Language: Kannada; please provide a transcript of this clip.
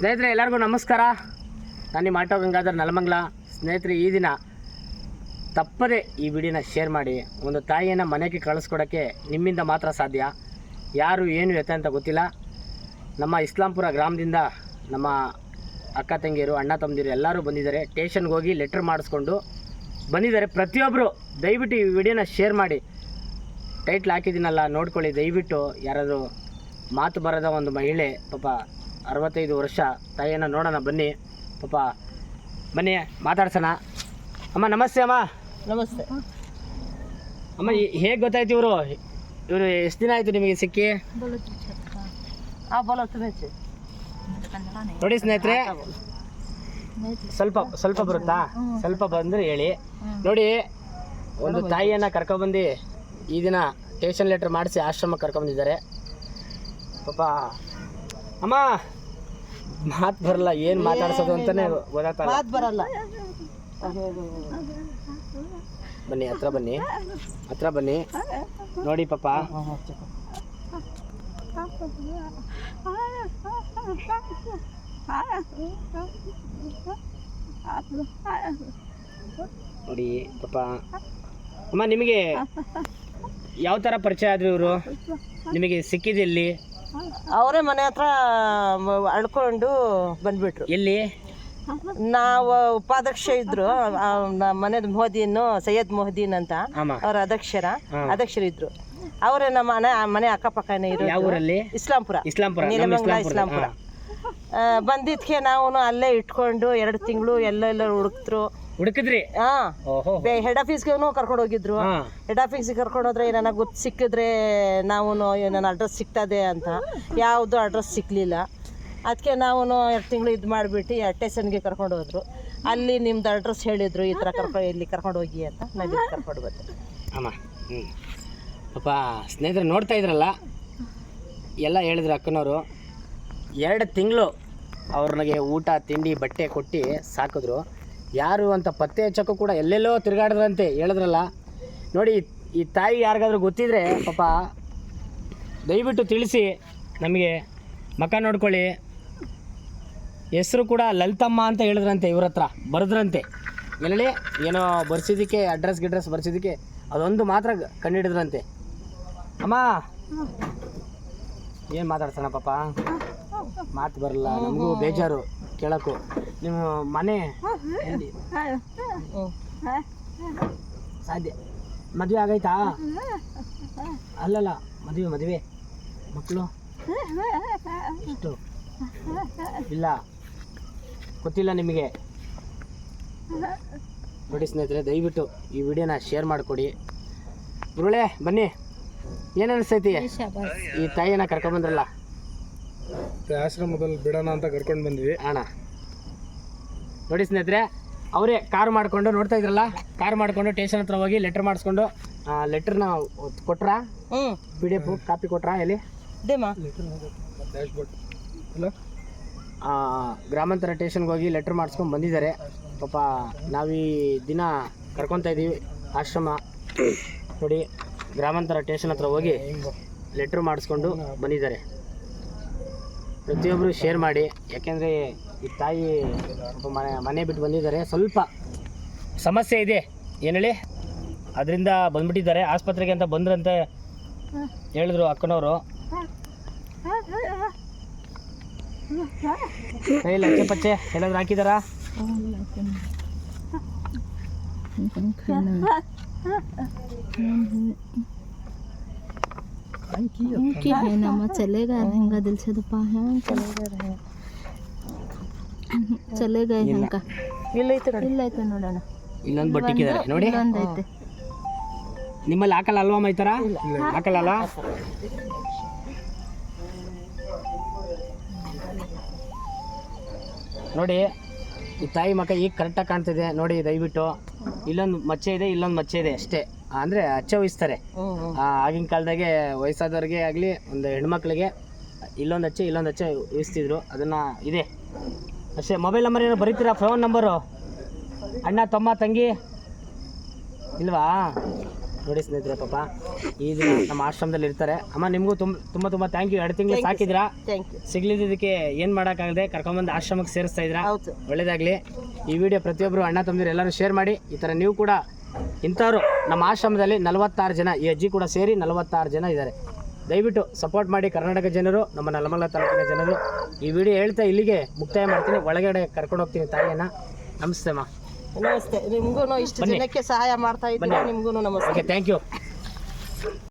ಸ್ನೇಹಿತರೆ, ಎಲ್ಲರಿಗೂ ನಮಸ್ಕಾರ. ನಾನು ನಿಮ್ಮ ಆಟೋ ಗಂಗಾಧರ್ ನಲಮಂಗ್ಲ. ಸ್ನೇಹಿತರೆ, ಈ ದಿನ ತಪ್ಪದೆ ಈ ವಿಡಿಯೋನ ಶೇರ್ ಮಾಡಿ, ಒಂದು ತಾಯಿಯನ್ನು ಮನೆಗೆ ಕಳಿಸ್ಕೊಡೋಕ್ಕೆ ನಿಮ್ಮಿಂದ ಮಾತ್ರ ಸಾಧ್ಯ. ಯಾರು, ಏನು ಎತ್ತ ಅಂತ ಗೊತ್ತಿಲ್ಲ. ನಮ್ಮ ಇಸ್ಲಾಂಪುರ ಗ್ರಾಮದಿಂದ ನಮ್ಮ ಅಕ್ಕ ತಂಗಿಯರು, ಅಣ್ಣ ತಮ್ಮದಿರು ಎಲ್ಲರೂ ಬಂದಿದ್ದಾರೆ. ಟೇಷನ್ಗೆ ಹೋಗಿ ಲೆಟ್ರ್ ಮಾಡಿಸ್ಕೊಂಡು ಬಂದಿದ್ದಾರೆ. ಪ್ರತಿಯೊಬ್ಬರು ದಯವಿಟ್ಟು ಈ ವಿಡಿಯೋನ ಶೇರ್ ಮಾಡಿ. ಟೈಟ್ಲ್ ಹಾಕಿದ್ದೀನಲ್ಲ, ನೋಡ್ಕೊಳ್ಳಿ. ದಯವಿಟ್ಟು ಯಾರಾದರೂ ಮಾತು ಬರದ ಒಂದು ಮಹಿಳೆ, ಪಾಪ ಅರವತ್ತೈದು ವರ್ಷ ತಾಯಿಯನ್ನು ನೋಡೋಣ ಬನ್ನಿ. ಪಾಪ ಬನ್ನಿ ಮಾತಾಡ್ಸೋಣ. ಅಮ್ಮ ನಮಸ್ತೆ ಅಮ್ಮ. ನಮಸ್ತೆ. ಅಮ್ಮ ಹೇಗೆ ಗೊತ್ತಾಯ್ತು ಇವರು? ಇವರು ಎಷ್ಟು ದಿನ ಆಯಿತು ನಿಮಗೆ ಸಿಕ್ಕಿ? ನೋಡಿ ಸ್ನೇಹಿತರೆ ಸ್ವಲ್ಪ ಸ್ವಲ್ಪ ಬರುತ್ತಾ? ಸ್ವಲ್ಪ ಬಂದರೆ ಹೇಳಿ. ನೋಡಿ ಒಂದು ತಾಯಿಯನ್ನು ಕರ್ಕೊಬಂದು ಈ ದಿನ ಟೇಷನ್ ಲೆಟ್ರ್ ಮಾಡಿಸಿ ಆಶ್ರಮಕ್ಕೆ ಕರ್ಕೊಂಬಂದಿದ್ದಾರೆ. ಪಾಪ ಅಮ್ಮ ಮಾತು ಬರಲ್ಲ ಏನು ಮಾತಾಡ್ಸೋದು ಅಂತಾನೆ ಗೊತ್ತಾಗ್ತಲ್ಲ ಮಾತು ಬರಲ್ಲ. ಬನ್ನಿ ಹತ್ರ ಬನ್ನಿ ಹತ್ರ ಬನ್ನಿ. ನೋಡಿ ಪಾಪ. ನೋಡಿ ಪಾಪ. ಅಮ್ಮ ನಿಮಗೆ ಯಾವ ಥರ ಪರಿಚಯ ಆದ್ರು ಇವರು? ನಿಮಗೆ ಸಿಕ್ಕಿದೆಲ್ಲಿ ಅವರೇ ಮನೆ ಹತ್ರ ಅಳ್ಕೊಂಡು ಬಂದ್ಬಿಟ್ರು. ಎಲ್ಲಿ? ನಾವು ಉಪಾಧ್ಯಕ್ಷ ಇದ್ರು ಮನೆದ ಮೊಹದೀನ್ ಸೈಯದ್ ಮೊಹದೀನ್ ಅಂತ ಅವ್ರ ಅಧ್ಯಕ್ಷರ ಅಧ್ಯಕ್ಷರು ಅಧ್ಯಕ್ಷರಿದ್ರು ಅವರೇ ನಮ್ಮ ಮನೆ ಮನೆ ಅಕ್ಕಪಕ್ಕನೇ ಇರೋ ಇಸ್ಲಾಂಪುರ. ಇಸ್ಲಾಂಪುರ ಇಸ್ಲಾಂಪುರ. ಬಂದಿದ್ಕೆ ನಾವು ಅಲ್ಲೇ ಇಟ್ಕೊಂಡು ಎರಡು ತಿಂಗಳು ಎಲ್ಲೆಲ್ಲ ಹುಡುಕ್ತರು. ಹುಡುಕಿದ್ರಿ? ಹಾ ಹೆಡ್ ಆಫೀಸ್ಗೆ ಕರ್ಕೊಂಡು ಹೋಗಿದ್ರು. ಹೆಡ್ ಆಫೀಸಿಗೆ ಕರ್ಕೊಂಡು ಹೋದ್ರೆ ಏನಾನ ಗೊತ್ತು ಸಿಕ್ಕಿದ್ರೆ ನಾವು ನನ್ನ ಅಡ್ರೆಸ್ ಸಿಗ್ತದೆ ಅಂತ. ಯಾವುದು ಅಡ್ರೆಸ್ ಸಿಕ್ಕಲಿಲ್ಲ ಅದಕ್ಕೆ ನಾವು ಎರಡು ತಿಂಗಳು ಇದು ಮಾಡಿಬಿಟ್ಟು ಅಟ್ಟೇಷನ್ಗೆ ಕರ್ಕೊಂಡು ಹೋದ್ರು. ಅಲ್ಲಿ ನಿಮ್ದು ಅಡ್ರೆಸ್ ಹೇಳಿದ್ರು ಈ ಥರ ಕರ್ಕೊಂಡು ಇಲ್ಲಿ ಕರ್ಕೊಂಡು ಹೋಗಿ ಅಂತ ನಾನು ಇಲ್ಲಿ ಕರ್ಕೊಂಡು ಬಂದೆ ಅಮ್ಮ ಹ್ಞೂ ಅಪ್ಪ ಸ್ನೇಹಿತರೆ ನೋಡ್ತಾ ಇದ್ರಲ್ಲ? ಎಲ್ಲ ಹೇಳಿದ್ರು ಅಕ್ಕನವರು. ಎರಡು ತಿಂಗಳು ಅವ್ರನಿಗೆ ಊಟ ತಿಂಡಿ ಬಟ್ಟೆ ಕೊಟ್ಟು ಸಾಕಿದ್ರು. ಯಾರು ಅಂತ ಪತ್ತೆ ಹಚ್ಚೋಕ್ಕೂ ಕೂಡ ಎಲ್ಲೆಲ್ಲೋ ತಿರುಗಾಡಿದ್ರಂತೆ ಹೇಳಿದ್ರಲ್ಲ. ನೋಡಿ ಈ ತಾಯಿ ಯಾರಿಗಾದ್ರೂ ಗೊತ್ತಿದ್ರೆ ಪಾಪ ದಯವಿಟ್ಟು ತಿಳಿಸಿ ನಮಗೆ ಮಕ ನೋಡ್ಕೊಳ್ಳಿ. ಹೆಸರು ಕೂಡ ಲಲಿತಮ್ಮ ಅಂತ ಹೇಳಿದ್ರಂತೆ ಇವ್ರ ಹತ್ರ. ಬರೆದ್ರಂತೆ. ಎಲ್ಲೇ ಏನೋ ಬರ್ಸಿದ್ದಕ್ಕೆ ಅಡ್ರೆಸ್ ಗಿಡ್ರೆಸ್ ಬರ್ಸಿದ್ದಕ್ಕೆ ಅದೊಂದು ಮಾತ್ರ ಕಂಡುಹಿಡಿದ್ರಂತೆ ಕಂಡಿಡಿದ್ರಂತೆ. ಅಮ್ಮ! ಏನು ಮಾತಾಡ್ತಾನ ಪಾಪ? ಮಾತು ಬರಲ್ಲ ನಮಗೂ ಬೇಜಾರು ಕೇಳೋಕ್ಕೂ. ನಿಮ್ಮ ಮನೆ ಎಲ್ಲಿ? ಸಾಧ್ಯ. ಮದುವೆ ಆಗೈತಾ? ಅಲ್ಲಲ್ಲ ಮದುವೆ ಮದುವೆ. ಮಕ್ಕಳು? ಎಷ್ಟು ಇಲ್ಲ. ಗೊತ್ತಿಲ್ಲ ನಿಮಗೆ. ನೋಡಿ ಸ್ನೇಹಿತರೆ ದಯವಿಟ್ಟು ಈ ವಿಡಿಯೋನ ಶೇರ್ ಮಾಡಿಕೊಡಿ. ಗುರುಳೆ ಬನ್ನಿ. ಏನು ಅನಿಸ್ತೈತಿ ಈ ತಾಯಿಯನ್ನ ಕರ್ಕೊಂಬಂದ್ರಲ್ಲ ಆಶ್ರಮದಲ್ಲಿ ಬಿಡೋಣ ಅಂತ ಕರ್ಕೊಂಡು ಬಂದ್ವಿ. ಅಣ್ಣ. ನೋಡಿ ಸ್ನೇಹಿತರೆ ಅವರೇ ಕಾರ್ ಮಾಡಿಕೊಂಡು ನೋಡ್ತಾ ಇದ್ರಲ್ಲ? ಕಾರ್ ಮಾಡಿಕೊಂಡು ಟೇಷನ್ ಹತ್ರ ಹೋಗಿ ಲೆಟ್ರ್ ಮಾಡಿಸ್ಕೊಂಡು ಲೆಟ್ರ್ನ ಕೊಟ್ರಾ? ಪಿ ಡಿ ಎಫ್ ಕಾಪಿ ಕೊಟ್ರಾ ಎಲ್ಲಿ ಗ್ರಾಮಾಂತರ ಟೇಷನ್ಗೆ ಹೋಗಿ ಲೆಟ್ರ್ ಮಾಡಿಸ್ಕೊಂಡು ಬಂದಿದ್ದಾರೆ. ಪಾಪ ನಾವು ಈ ದಿನ ಕರ್ಕೊತಾ ಇದ್ದೀವಿ ಆಶ್ರಮ. ನೋಡಿ ಗ್ರಾಮಾಂತರ ಟೇಷನ್ ಹತ್ರ ಹೋಗಿ ಲೆಟ್ರ್ ಮಾಡಿಸ್ಕೊಂಡು ಬಂದಿದ್ದಾರೆ. ಪ್ರತಿಯೊಬ್ಬರು ಶೇರ್ ಮಾಡಿ. ಯಾಕೆಂದರೆ ಈ ತಾಯಿ, ಮನೆ ಮನೆ ಬಿಟ್ಟು ಬಂದಿದ್ದಾರೆ. ಸ್ವಲ್ಪ ಸಮಸ್ಯೆ ಇದೆ. ಏನು ಹೇಳಿ? ಅದರಿಂದ ಬಂದ್ಬಿಟ್ಟಿದ್ದಾರೆ. ಆಸ್ಪತ್ರೆಗೆ ಅಂತ ಬಂದ್ರಂತೆ ಹೇಳಿದ್ರು ಅಕ್ಕನವರು. ಇಲ್ಲ ಅಚ್ಚೆ ಪಚ್ಚೆ ಎಲ್ಲಾದ್ರೂ ಹಾಕಿದಾರಾ? क्या है नामा चलेगा रहेगा दिल से तो पा है ಚಲೇಗ ಹೆಂಗ ಇಲ್ಲ ಐತೆ ನೋಡಿ ಇಲ್ಲ ಐತೆ ನೋಡೋಣ ಇಲ್ಲೊಂದು ಬಟ್ಟಿಕ್ಕಿದ್ದಾರೆ ನೋಡಿ ಇಲ್ಲೊಂದೈತೆ ನಿಮ್ಮಲ್ಲಿ ಹಾಕಲ್ಲ ಅಲ್ವಾ ಮೈ ಥರ ಹಾಕಲ್ಲ ನೋಡಿ ಈ ತಾಯಿ ಮಕ್ಕ ಈಗ ಕರೆಕ್ಟಾಗಿ ಕಾಣ್ತಿದೆ ನೋಡಿ ದಯವಿಟ್ಟು ಇಲ್ಲೊಂದು ಮಚ್ಚೆ ಇದೆ ಇಲ್ಲೊಂದು ಮಚ್ಚೆ ಇದೆ ಅಷ್ಟೇ ಅಂದರೆ ಅಚ್ಚ ವಹಿಸ್ತಾರೆ ಆಗಿನ ಕಾಲದಾಗೆ ವಯಸ್ಸಾದವ್ರಿಗೆ ಆಗಲಿ ಒಂದು ಹೆಣ್ಮಕ್ಳಿಗೆ ಇಲ್ಲೊಂದು ಅಚ್ಚೆ ಇಲ್ಲೊಂದು ಅಚ್ಚೆ ವಹಿಸ್ತಿದ್ರು ಅದನ್ನು ಇದೆ. ಅಷ್ಟೇ ಮೊಬೈಲ್ ನಂಬರ್ ಏನೋ ಬರೀತೀರಾ? ಫೋನ್ ನಂಬರು ಅಣ್ಣ ತಮ್ಮ ತಂಗಿ? ಇಲ್ವಾ? ನೋಡಿ ಸ್ನೇಹಿತರೆ ಪಾಪ. ಈ ದಿನ ನಮ್ಮ ಆಶ್ರಮದಲ್ಲಿ ಇರ್ತಾರೆ. ಅಮ್ಮ ನಿಮಗೂ ತುಂಬ ತುಂಬ ತುಂಬ ಥ್ಯಾಂಕ್ ಯು ಎರಡು ತಿಂಗಳು ಸಾಕಿದ್ರಾ? ಸಿಗ್ಲಿದ್ದಕ್ಕೆ ಏನು ಮಾಡೋಕ್ಕಾಗದೆ ಕರ್ಕೊಂಬಂದು ಆಶ್ರಮಕ್ಕೆ ಸೇರಿಸ್ತಾ ಇದ್ದೀರಾ ಒಳ್ಳೇದಾಗಲಿ. ಈ ವಿಡಿಯೋ ಪ್ರತಿಯೊಬ್ಬರು ಅಣ್ಣ ತಮ್ಮದಿರು ಎಲ್ಲರೂ ಶೇರ್ ಮಾಡಿ. ಈ ಥರ ನೀವು ಕೂಡ ಇಂಥವ್ರು ನಮ್ಮ ಆಶ್ರಮದಲ್ಲಿ ನಲವತ್ತಾರು ಜನ ಈ ಅಜ್ಜಿ ಕೂಡ ಸೇರಿ ನಲವತ್ತಾರು ಜನ ಇದ್ದಾರೆ. ದಯವಿಟ್ಟು ಸಪೋರ್ಟ್ ಮಾಡಿ ಕರ್ನಾಟಕ ಜನರು ನಮ್ಮ ನಲಮಲ್ಲ ತಾಲೂಕಿನ ಜನರು. ಈ ವಿಡಿಯೋ ಹೇಳ್ತಾ ಇಲ್ಲಿಗೆ ಮುಕ್ತಾಯ ಮಾಡ್ತೀನಿ. ಒಳಗಡೆ ಕರ್ಕೊಂಡು ಹೋಗ್ತೀನಿ ತಾಯಿಯನ್ನು. ನಮಸ್ತೆ ಮಾ. ನಮಸ್ತೆ. ನಿಮಗೂ ಇಷ್ಟು ಜನಕ್ಕೆ ಸಹಾಯ ಮಾಡ್ತಾ ಇದ್ದೀನಿ ನಿಮಗೂ ನಮಸ್ತೆ ಓಕೆ ಥ್ಯಾಂಕ್ ಯು